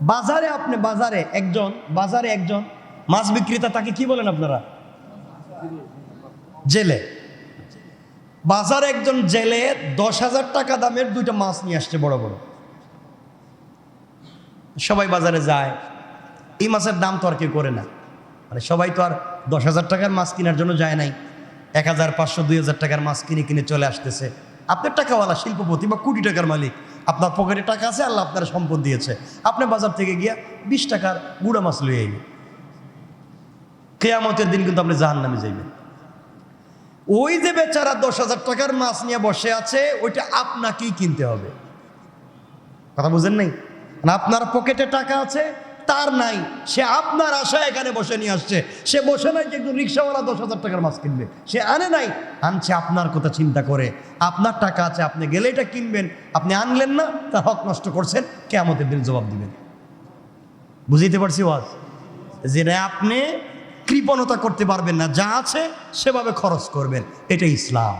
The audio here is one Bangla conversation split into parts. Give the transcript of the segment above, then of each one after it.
বাজারে আপনি, বাজারে একজন বাজারে একজন, মাছ বিক্রেতা তাকে কি বলেন আপনারা? জেলে। বাজারে একজন জেলে দশ হাজার টাকা দামের দুইটা মাছ নিয়ে আসছে বড় বড়। সবাই বাজারে যায়। এই মাছের দাম তো আর কেউ করে না। মানে সবাই তো আর দশ হাজার টাকার মাছ কেনার জন্য যায় নাই। এক হাজার পাঁচশো, দুই হাজার টাকার মাছ কিনে কিনে চলে আসতেছে। আপনার টাকাওয়ালা, শিল্পপতি বা কোটি টাকার মালিক। আপনার পকেটে টাকা আছে, আল্লাহ আপনার সম্পদ দিয়েছে। আপনি বাজার থেকে গিয়া বিশ টাকার গুঁড়া মাছ লয়ে আইবেন। কেয়ামতের দিন কিন্তু আপনি জাহান নামে যাইবেন। ওই যে বেচারা দশ হাজার টাকার মাছ নিয়ে বসে আছে, ওইটা আপনাকেই কিনতে হবে। কথা বুঝেন নাই? মানে আপনার পকেটে টাকা আছে তার নাই। সে আপনার আশা এখানে বসে নিয়ে আসছে। সে বসে নাই যে একজন রিক্সাওয়ালা দশ হাজার টাকার মাছ কিনবে। সে আনে নাই। আনছে আপনার কথা চিন্তা করে। আপনার টাকা আছে, আপনি গেলে এটা কিনবেন। আপনি আনলেন না, তার হক নষ্ট করছেন কে আমাদের দিন জবাব দিবেন। বুঝিতে পারছি ওয়াজ? যে আপনি কৃপণতা করতে পারবেন না। যা আছে, সেভাবে খরচ করবেন। এটা ইসলাম।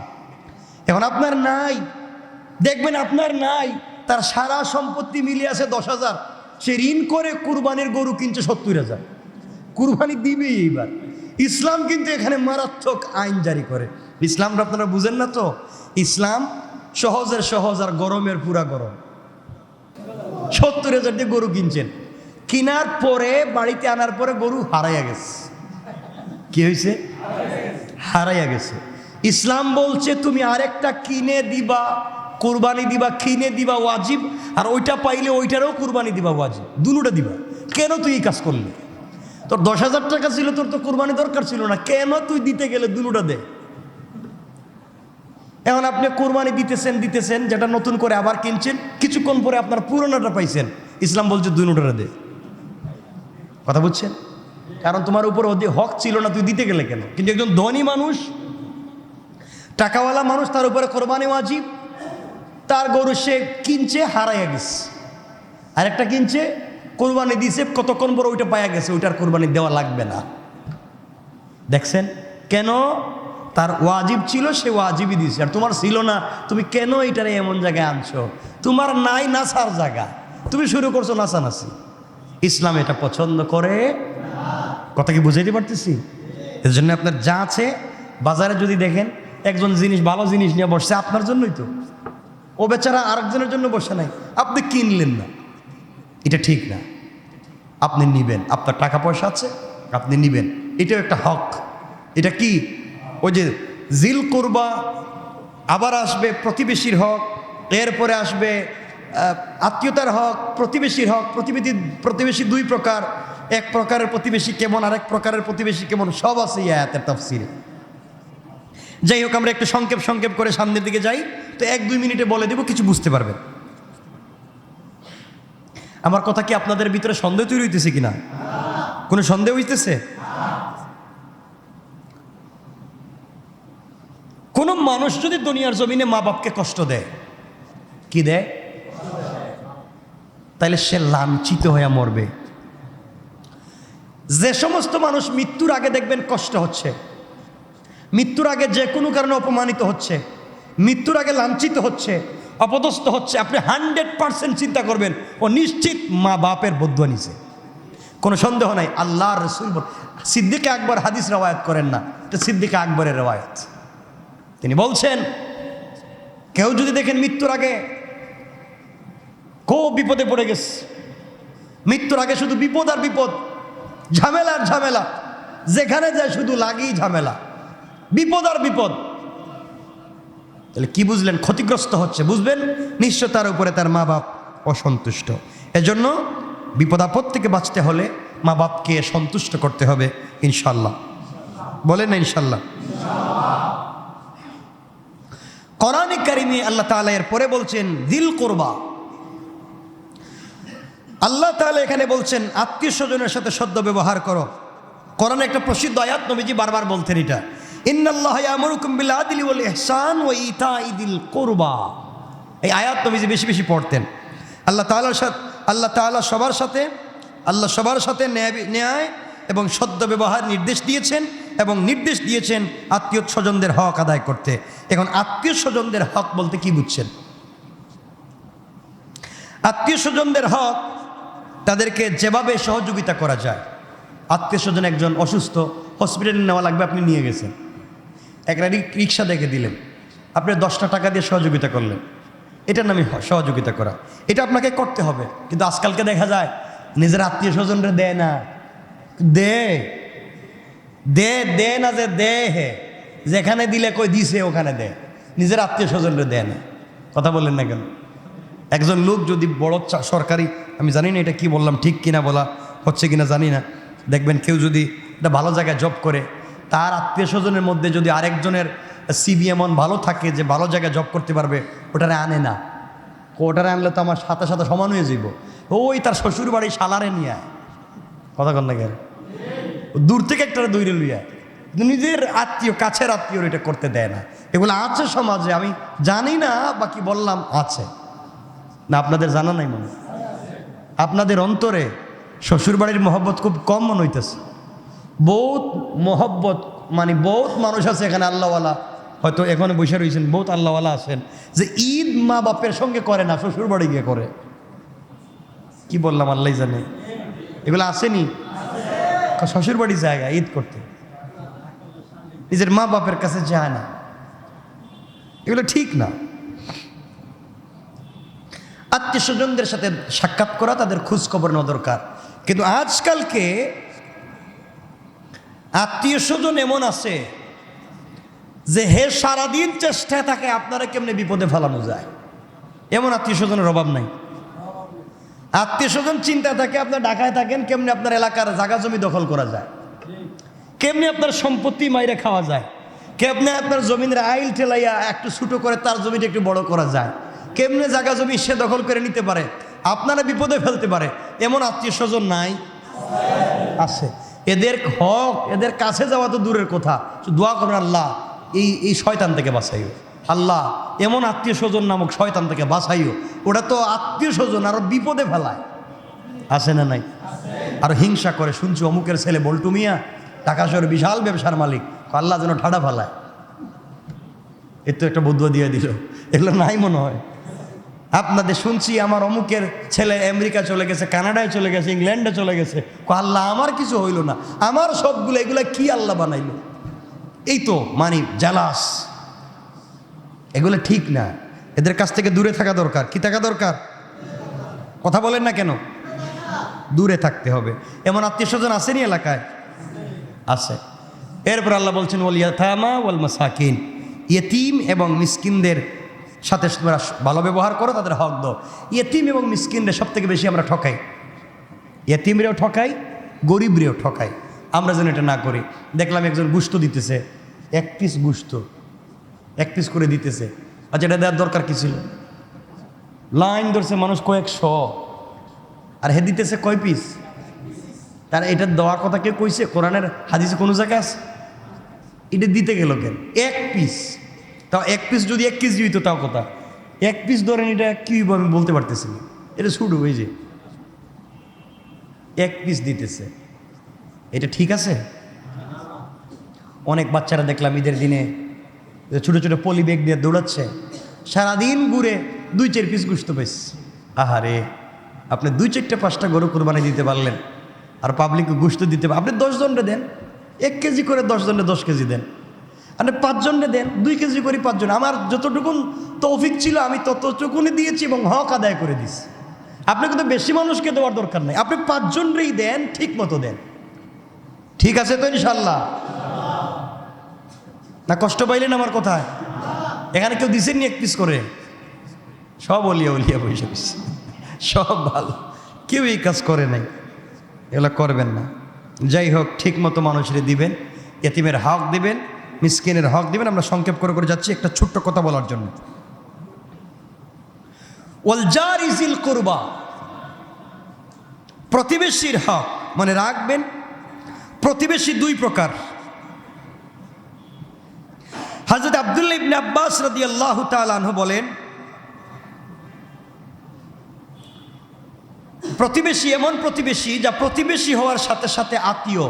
এখন আপনার নাই। দেখবেন আপনার নাই। তার সারা সম্পত্তি মিলিয়ে আছে দশ হাজার। সে ঋণ করে কুরবানির গরু কিনছে সত্তর হাজার। কুরবানি দিবেই এইবার। ইসলাম কিন্তু এখানে মারাত্মক আইন জারি করে। ইসলামটা আপনারা বুঝেন না তো? ইসলাম সহজের সহজ আর গরমের পুরা গরম। সত্তর হাজার দিয়ে গরু কিনছেন। কিনার পরে বাড়িতে আনার পরে গরু হারাইয়া গেছে। কি হয়েছে? হারাইয়া গেছে। ইসলাম বলছে, তুমি আরেকটা কিনে দিবা। কুরবানি দিবা, কিনে দিবা ওয়াজিব, আর ওইটা পাইলে ওইটারও কোরবানি দিবা ওয়াজিব। দুটোটা দিবা। কেন তুই এই কাজ করলি? তোর দশ হাজার টাকা ছিল, তোর তো কোরবানি দরকার ছিল না। কেন তুই দিতে গেলে দুটোটা দে? এখন আপনি কোরবানি দিতেছেন দিতেছেন, যেটা নতুন করে আবার কিনছেন, কিছুক্ষণ পরে আপনার পুরোনোটা পাইছেন। ইসলাম বলছে নোটারে দে। কথা বুঝছেন? কারণ তোমার উপর অধিক হক ছিল না, তুই দিতে গেলে কেন? কিন্তু একজন ধনী মানুষ, টাকাওয়ালা মানুষ, তার উপরে কোরবানি ওয়াজিব তার গরু সে কিনছে, হারাইয়া গেছে। আরেকটা কিনছে, কোরবানি দিছে, কতক্ষণ পরে ওইটা পাইয়া গেছে, ওইটার কোরবানি দেওয়া লাগবে না। দেখছেন? কেন? তার ওয়াজিব ছিল, সে ওয়াজিবই দিছে। আর তোমার ছিল না, তুমি কেন এটারে এমন জায়গায় আনছো? তোমার নাই নাসার জায়গা। তুমি শুরু করছ নাচানাচি ইসলাম এটা পছন্দ করে? কথা কি বুঝাইতে পারতেছি? এর জন্য আপনার যা আছে, বাজারে যদি দেখেন, একজন জিনিস, ভালো জিনিস নিয়ে বসছে, আপনার জন্যই তো। ও বেচারা আরেকজনের জন্য বসে নাই। আপনি কিনলেন না। এটা ঠিক না। আপনি নিবেন। আপনার টাকা পয়সা আছে, আপনি নিবেন। এটাও একটা হক। এটা কি? ওই যে জিল করবা, আবার আসবে প্রতিবেশীর হক, এরপরে আসবে আত্মীয়তার হক, প্রতিবেশীর হক, প্রতিবেশী প্রতিবেশী দুই প্রকার। এক প্রকারের প্রতিবেশী কেমন, আরেক প্রকারের প্রতিবেশী কেমন, সব আছে এই আয়াতের তাফসিরে। যাই হোক, আমরা একটু সংক্ষেপ সংক্ষেপ করে সামনের দিকে যাই। তো এক, দুই মিনিটে বলে দেব, কিছু বুঝতে পারবেন আমার কথা কি আপনাদের ভিতরে সন্দেহ তৈরি হইতেছে কিনা? কোনো সন্দেহ হইতেছে? কোনো মানুষ যদি দুনিয়ার জমিনে মা বাপকে কষ্ট দেয়, কি দেয়? তাহলে সে লাঞ্ছিত হয়ে মরবে। যে সমস্ত মানুষ মৃত্যুর আগে দেখবেন কষ্ট হচ্ছে। মৃত্যুর আগে যে কোনো কারণে অপমানিত হচ্ছে। মৃত্যুর আগে লাঞ্ছিত হচ্ছে, অপদস্থ হচ্ছে, আপনি হান্ড্রেড পার্সেন্ট চিন্তা করবেন, ও নিশ্চিত মা বাপের বদ্ধ নিছে। কোনো সন্দেহ নাই, আল্লাহ রসুল সিদ্দিকে আকবর হাদিস রওয়ায়ত করেন না, এটা সিদ্দিকে আকবরের রওয়ায়ত। তিনি বলছেন, কেউ যদি দেখেন মৃত্যুর আগে খুব বিপদে পড়ে গেছে, মৃত্যুর আগে শুধু বিপদ আর বিপদ, ঝামেলা আর ঝামেলা, যেখানে যায় শুধু লাগেই ঝামেলা, বিপদ আর বিপদ। তাহলে কি বুঝলেন? ক্ষতিগ্রস্ত হচ্ছে, বুঝবেন? নিশ্চয় তার উপরে তার মা বাপ অসন্তুষ্ট। এজন্য বিপদ আপদ থেকে বাঁচতে হলে মা বাপকে সন্তুষ্ট করতে হবে ইনশাল্লাহ বলেন না ইনশাল্লাহ কোরআনে কারিমে আল্লাহ তাআলা এর পরে বলছেন, দিল করবা। আল্লাহ তাআলা এখানে বলছেন, আত্মীয় স্বজনের সাথে সদ্য ব্যবহার করো। কোরআনে একটা প্রসিদ্ধ আয়াত নবীজি বারবার বলতেন এটা। কুরবা। এই আয়াত নবীজি বেশি বেশি পড়তেন। আল্লাহ তাআলার সাথে, আল্লাহ তাআলা সবার সাথে, আল্লাহ সবার সাথে ন্যায় এবং সদ্য ব্যবহার নির্দেশ দিয়েছেন এবং নির্দেশ দিয়েছেন আত্মীয় স্বজনদের হক আদায় করতে। এখন আত্মীয় স্বজনদের হক বলতে কি বুঝছেন? আত্মীয় স্বজনদের হক তাদেরকে যেভাবে সহযোগিতা করা যায়। আত্মীয় স্বজন একজন অসুস্থ, হসপিটালে নেওয়া লাগবে আপনি নিয়ে গেছেন। একটা রিক- রিক্সা দেখে দিলেন। আপনি দশটা টাকা দিয়ে সহযোগিতা করলেন। এটার নামই হ- সহযোগিতা করা। এটা আপনাকে করতে হবে। কিন্তু আজকালকে দেখা যায়, নিজের আত্মীয় স্বজনরা দেয় না। দে দে দে না যে দে হে। যেখানে দিলে কই দিছে, ওখানে দে। নিজের আত্মীয় স্বজনরা দেয় না। কথা বললেন না কেন? একজন লোক যদি বড় সরকারি, আমি জানি না এটা কি বললাম, ঠিক কিনা বলা হচ্ছে কিনা জানি না। দেখবেন কেউ যদি একটা ভালো জায়গায় জব করে তার আত্মীয় স্বজনের মধ্যে যদি আরেকজনের সিবি এমন ভালো থাকে যে ভালো জায়গায় জব করতে পারবে, ওটারে আনে না। ওটারে আনলে তো আমার সাথে সাথে সমান হয়ে যাইব। ওই তার শ্বশুর বাড়ি সালারে নিয়ে আয়। কথা কন না দূর থেকে একটা লইয়া কিন্তু নিজের আত্মীয়, কাছের আত্মীয় এটা করতে দেয় না। এগুলো আছে সমাজে, আমি জানি না, বাকি বললাম আছে। না, আপনাদের জানা নাই মনে আপনাদের অন্তরে শ্বশুরবাড়ির মহব্বত খুব কম মনে হইতেছে। বহুত মহব্বত মানে বহুত মানুষ আছে এখানে আল্লাহওয়ালা। হয়তো এখানে বসে রয়েছেন, বহুত আল্লাহওয়ালা আছেন। যে ঈদ মা বাপের সঙ্গে করে না শ্বশুরবাড়ি গিয়ে করে। কি বললাম আল্লাহ জানে। এগুলো আসেনি? শ্বশুরবাড়ি জায়গা, ঈদ করতে। নিজের মা বাপের কাছে যায় না। এগুলো ঠিক না। আত্মীয় স্বজনদের সাথে সাক্ষাৎ করা তাদের খোঁজ খবর নেওয়া দরকার। কিন্তু আজকালকে আত্মীয় স্বজন এমন আছে যে হে সারাদিন চেষ্টায় থাকে আপনারা কেমনে বিপদে ফেলানো যায়? এমন আত্মীয় স্বজনের অভাব নাই। আত্মীয় স্বজন চিন্তা থাকে আপনার ঢাকায় থাকেন, কেমনে আপনার এলাকার জায়গা জমি দখল করা যায়? কেমনি আপনার সম্পত্তি মাইরে খাওয়া যায়? কেমনে আপনার জমিনের আইল ঠেলাইয়া একটু ছুটো করে তার জমিটা একটু বড় করা যায়? কেমনে জায়গা জমি সে দখল করে নিতে পারে? আপনারা বিপদে ফেলতে পারে। এমন আত্মীয় স্বজন নাই? আছে। এদের হক, এদের কাছে যাওয়া তো দূরের কথা। দোয়া করবেন আল্লাহ, এই এই শয়তান থেকে বাঁচাইও। আল্লাহ, এমন আত্মীয় স্বজন নামক শয়তান থেকে বাঁচাইও। ওটা তো আত্মীয় স্বজন আরও বিপদে ফেলায়। আছে না নাই? আর হিংসা করে, শুনছি অমুকের ছেলে বল্টু মিয়া টাকা শহরে বিশাল ব্যবসার মালিক। আল্লাহ যেন ঠাডা ফালায়। এর তো একটা বদুয়া দিয়ে দিল। এগুলো নাই মনে হয়। আপনাদের শুনছি আমার অমুকের ছেলে আমেরিকা চলে গেছে, কানাডায় চলে গেছে, ইংল্যান্ডে চলে গেছে। আল্লাহ, আমার কিছু হইল না। আমার সবগুলো, এগুলো কি আল্লাহ বানাইল? এই তো মানি জালাস। এগুলো ঠিক না। এদের কাছ থেকে দূরে থাকা দরকার। কি থাকা দরকার? কথা বলেন না কেন? দূরে থাকতে হবে। এমন আত্মীয় স্বজন আসেনি এলাকায়? আছে। এরপর আল্লাহ বলছেন ওল ইয়াথামা ওয়াল মাসাকিন। ইয়েতিম এবং মিসকিনদের সাথে তোমরা ভালো ব্যবহার করো, তাদের হক দাও। ইয়েতিম এবং মিসকিনদের সব থেকে বেশি আমরা ঠকাই। ইয়েতিমরেও ঠকাই, গরিবরেও ঠকাই। আমরা যেন এটা না করি। দেখলাম একজন গুস্ত দিতেছে, এক পিস গুস্ত, এক পিস করে দিতেছে। আচ্ছা এটা দেওয়ার দরকার কি ছিল? লাইন ধরছে মানুষ কয়েকশো। আর হে দিতেছে কয় পিস তার এটা দেওয়ার কথা কে কইছে? কোরআনের হাদিসে কোনো জায়গায় আছে? এটা দিতে গেল কেন? এক পিস তাও এক পিস যদি এক কেজি হইতো তাও কথা। এক পিস ধরেন এটা কি হইবো আমি বলতে পারতেছি না। এটা শুরু হয়ে যে। এক পিস দিতেছে। এটা ঠিক আছে? অনেক বাচ্চারা দেখলাম ঈদের দিনে ছোটো ছোটো পলি ব্যাগ দিয়ে দৌড়াচ্ছে। সারাদিন ঘুরে দুই চার পিস গুস্ত পেস আহারে, আপনি দুই চারটে পাঁচটা গরু কোরবানি দিতে পারলেন। আর পাবলিককে গুস্ত দিতে আপনি দশ জনরে দেন। এক কেজি করে দশ জনে দশ কেজি দেন। আপনি পাঁচজনে দেন, দুই কেজি করে পাঁচজন। আমার যতটুকুন তৌফিক ছিল, আমি ততটুকুনি দিয়েছি এবং হক আদায় করে দিছি আপনি কিন্তু বেশি মানুষকে দেওয়ার দরকার নেই। আপনি পাঁচজনরেই দেন ঠিক মতো দেন। ঠিক আছে তো ইনশাল্লাহ না, কষ্ট পাইলেন আমার কথায়? এখানে কেউ দিছেননি এক পিস করে? সব অলিয়া উলিয়া বসে বসে। সব ভালো। কেউ এই কাজ করে নাই। এগুলো করবেন না। যাই হোক ঠিক মতো মানুষের দিবেন, এতিমের হক দিবেন। মিসকিনের হক দিবেন, আমরা সংক্ষেপ করে করে যাচ্ছি একটা ছোট্ট কথা বলার জন্য। ওয়ালজার ইজিল করবা। প্রতিবেশীর হক মানে রাখবেন, প্রতিবেশী দুই প্রকার। হজরত আবদুল্লা ইবনে আব্বাস রদি আল্লাহ তালু বলেন, প্রতিবেশী এমন প্রতিবেশী যা প্রতিবেশী হওয়ার সাথে সাথে আত্মীয়।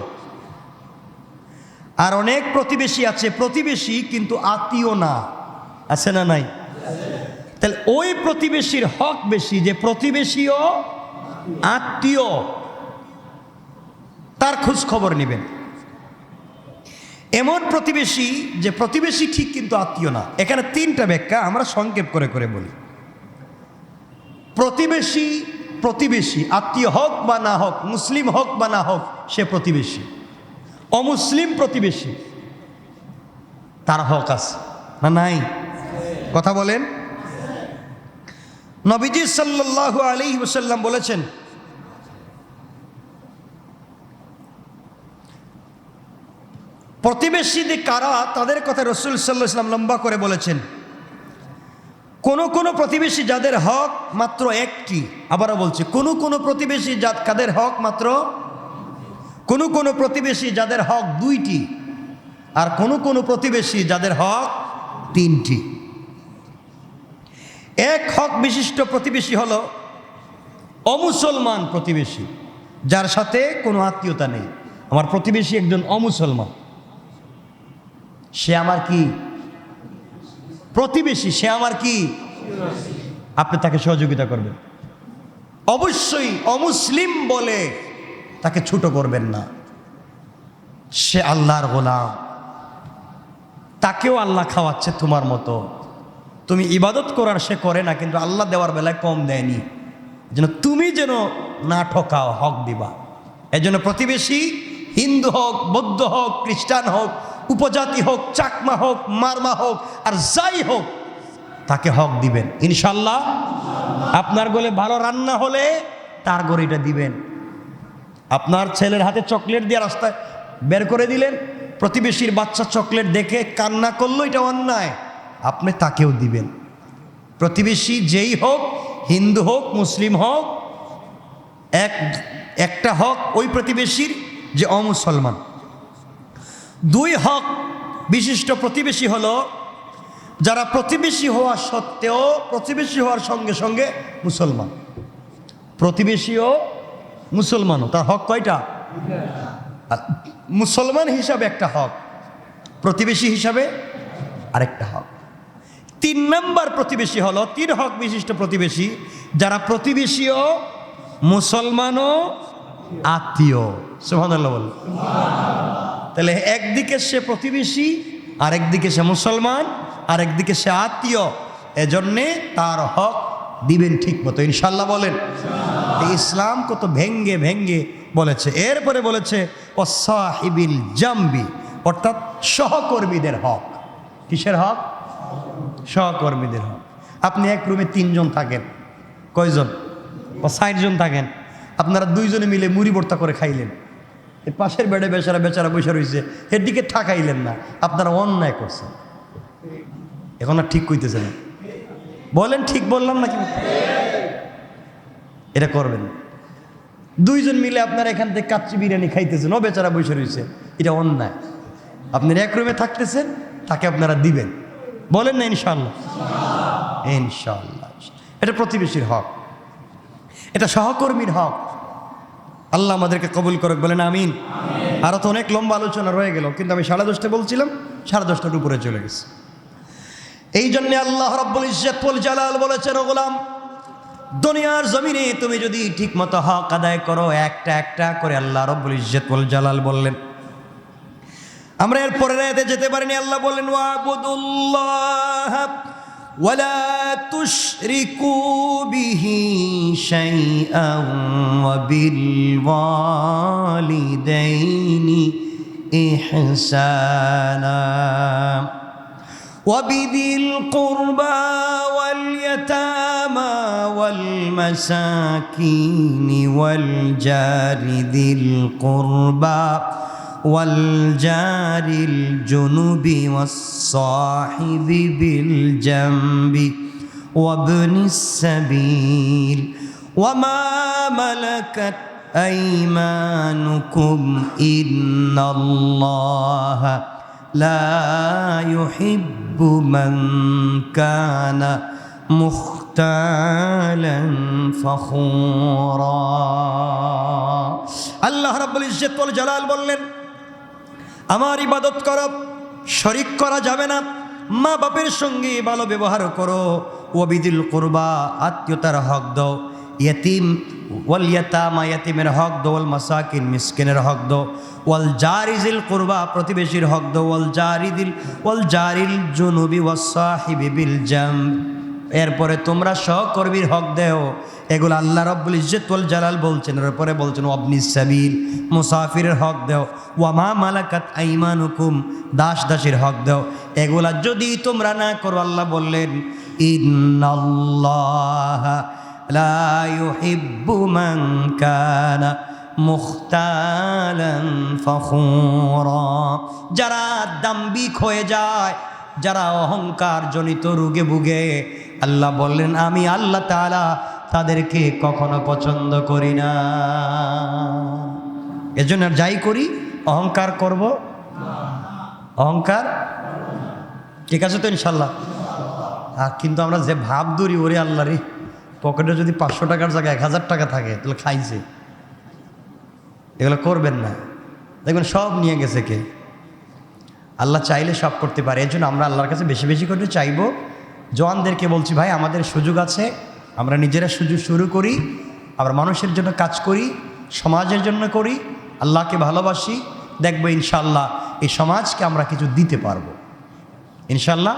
আর অনেক প্রতিবেশী আছে, প্রতিবেশী কিন্তু আত্মীয় না। আছে না নাই? তাহলে ওই প্রতিবেশীর হক বেশি যে প্রতিবেশীও আত্মীয়। তার খোঁজ খবর নেবেন। এমন প্রতিবেশী যে প্রতিবেশী ঠিক কিন্তু আত্মীয় না। এখানে তিনটা ব্যাখ্যা আমরা সংক্ষেপ করে করে বলি। প্রতিবেশী প্রতিবেশী, আত্মীয় হোক বা না হোক, মুসলিম হোক বা না হোক, সে প্রতিবেশী। অমুসলিম প্রতিবেশী। তার হক আছে, না নাই? কথা বলেন। নবীজি সাল্লাল্লাহু আলাইহি ওয়াসাল্লাম বলেছেন প্রতিবেশীদের কারা, তাদের কথা রসুল সাল্লাহ ইসলাম লম্বা করে বলেছেন। কোন কোন প্রতিবেশী যাদের হক মাত্র একটি, আবারও বলছি, কোন কোন প্রতিবেশী যা কাদের হক মাত্র কোন কোনো প্রতিবেশী যাদের হক দুইটি, আর কোন কোন প্রতিবেশী যাদের হক তিনটি। এক হক বিশিষ্ট প্রতিবেশী হল অমুসলমান প্রতিবেশী, যার সাথে কোনো আত্মীয়তা নেই। আমার প্রতিবেশী একজন অমুসলমান। সে আমার কি? প্রতিবেশী, সে আমার কি? আপনি তাকে সহযোগিতা করবেন। অবশ্যই অমুসলিম বলে তাকে ছোট করবেন না। সে আল্লাহর গোলাম। তাকেও আল্লাহ খাওয়াচ্ছে তোমার মতো। তুমি ইবাদত করার সে করে না, কিন্তু আল্লাহ দেওয়ার বেলায় কম দেয়নি। যেন তুমি যেন না ঠকাও, হক দিবা। এই জন্য প্রতিবেশী, হিন্দু হোক, বৌদ্ধ হোক, খ্রিস্টান হোক, উপজাতি হোক, চাকমা হোক, মারমা হোক, আর যাই হোক, তাকে হক দিবেন। ইনশাল্লাহ আপনার গোলে ভালো রান্না হলে তার গড়ে এটা দিবেন। আপনার ছেলের হাতে চকলেট দিয়ে রাস্তায় বের করে দিলেন, প্রতিবেশীর বাচ্চা চকলেট দেখে কান্না করল, এটা অন্যায়। আপনি তাকেও দিবেন। প্রতিবেশী যেই হোক, হিন্দু হোক, মুসলিম হোক, এক, একটা হক ওই প্রতিবেশীর যে অমুসলমান। দুই হক বিশিষ্ট প্রতিবেশী হলো, যারা প্রতিবেশী হওয়া সত্ত্বেও প্রতিবেশী হওয়ার সঙ্গে সঙ্গে মুসলমান। প্রতিবেশীও মুসলমানও, তার হক কয়টা? মুসলমান হিসাবে একটা হক, প্রতিবেশী হিসাবে আরেকটা হক। তিন নম্বর প্রতিবেশী হলো, তিন হক বিশিষ্ট প্রতিবেশী, যারা প্রতিবেশীও, মুসলমানও, আত্মীয়। সুবহানাল্লাহ বল তাহলে একদিকে সে প্রতিবেশী, আরেকদিকে সে মুসলমান, আরেকদিকে সে আত্মীয়, এজন্যে তার হক দিবেন ঠিক মতো। ইনশাল্লাহ বলেন। ইসলাম কত ভেঙ্গে ভেঙ্গে বলেছে। এরপরে বলেছে ও সাহিবিল জাম্বি অর্থাৎ সহকর্মীদের হক। কিসের হক? সহকর্মীদের হক। আপনি এক রুমে তিনজন থাকেন। কয়জন? ও ষাট জন থাকেন। আপনারা দুইজনে মিলে মুড়ি ভর্তা করে খাইলেন। পাশের বেডে বেচারা বেচারা বসে রয়েছে এর দিকে ঠাকাইলেন না। আপনারা অন্যায় করছেন। এখন আর ঠিক কইতেছে না। বলেন ঠিক বললাম নাকি? এটা করবেন। দুইজন মিলে আপনারা এখান থেকে কাচ্চি বিরিয়ানি খাইতেছেন। ও বেচারা বসে রয়েছে। এটা অন্যায়। আপনারা এক রুমে থাকতেছেন তাকে আপনারা দিবেন। বলেন না ইনশাল্লাহ ইনশাল্লাহ এটা প্রতিবেশীর হক। এটা সহকর্মীর হক। আল্লাহ আমাদেরকে কবুল করুক বলেন আমিন। আরও তো অনেক লম্বা আলোচনা রয়ে গেল কিন্তু আমি সাড়ে দশটা বলছিলাম সাড়ে দশটার উপরে চলে গেছে। এই জন্যে আল্লাহ রব্বুল ইজ্জতুল জালাল বলেছেন ও গোলাম দুনিয়ার জমিনে তুমি যদি ঠিকমতো হক আদায় করো, একটা একটা করে আল্লাহ রব্বুল ইজ্জতুল জালাল বললেন। আমরা এর পরের রাতে যেতে পারিনি, আল্লাহ বললেন, ওয়াবুদুল্লাহ ওয়ালা তুশরিকু বিহি শাইআন ওয়া বিল ওয়ালিদাইনি ইহসানা। وبذي القربى واليتامى والمساكين والجار ذي القربى والجار الجنب والصاحب بالجنب وابن السبيل وما ملكت أيمانكم إن الله لا يحب من كان مختالا فخورا আল্লাহ রাব্বুল ইজ্জত ওয়াল জালাল বললেন আমার ইবাদত করো শরিক করা যাবে না মা বাপের সঙ্গে ভালো ব্যবহার করো ওবিদিল করবা আত্মীয়তার হক দাও ইয়তিম, ওয়াল ইয়াতামা ইয়াতিমের হক দো, ওয়াল মাসাকিন মিসকিনের হক দো, ওয়াল জারিজিল কুরবা প্রতিবেশীর হক দো, ওয়াল জারিদিল, ওয়াল জারিল জুনুবি ওয়াস সাহিবি বিল জাম। এরপরে তোমরা সহকর্মীর হক দেও। এগুলো আল্লাহ রব্বুল ইজ্জতুল জালাল বলছেন। এরপরে বলছেন অবনি সাবিল, মুসাফিরের হক দেও। ওয়ামা মালাকাত আইমানুকুম, দাস দাসের হক দেও। এগুলা যদি তোমরা না করো, আল্লাহ বললেন, ইন্নাল্লাহ লা ইউহিব্বু মান কানা মুখতালান ফখুরা যারা দাম্বিক হয়ে যায়, যারা অহংকার জনিত রুগে বুগে আল্লাহ বললেন, আমি আল্লাহ তাআলা তাদেরকে কখনো পছন্দ করি না। এজন্য যাই করি, অহংকার করব? অহংকার? ঠিক আছে তো ইনশাল্লাহ। আর কিন্তু আমরা যে ভাব দূরি ওরে আল্লাহ রে। পকেটে যদি পাঁচশো টাকার জায়গায় এক হাজার টাকা থাকে, তাহলে খাইছে। এগুলো করবেন না। দেখবেন সব নিয়ে গেছে কে? আল্লাহ চাইলে সব করতে পারে। এর জন্য আমরা আল্লাহর কাছে বেশি বেশি করে চাইব। জওয়ানদেরকে বলছি, ভাই, আমাদের সুযোগ আছে। আমরা নিজেরা সুযোগ শুরু করি। আমরা মানুষের জন্য কাজ করি, সমাজের জন্য করি। আল্লাহকে ভালোবাসি। দেখব ইনশাল্লাহ এই সমাজকে আমরা কিছু দিতে পারব। ইনশাল্লাহ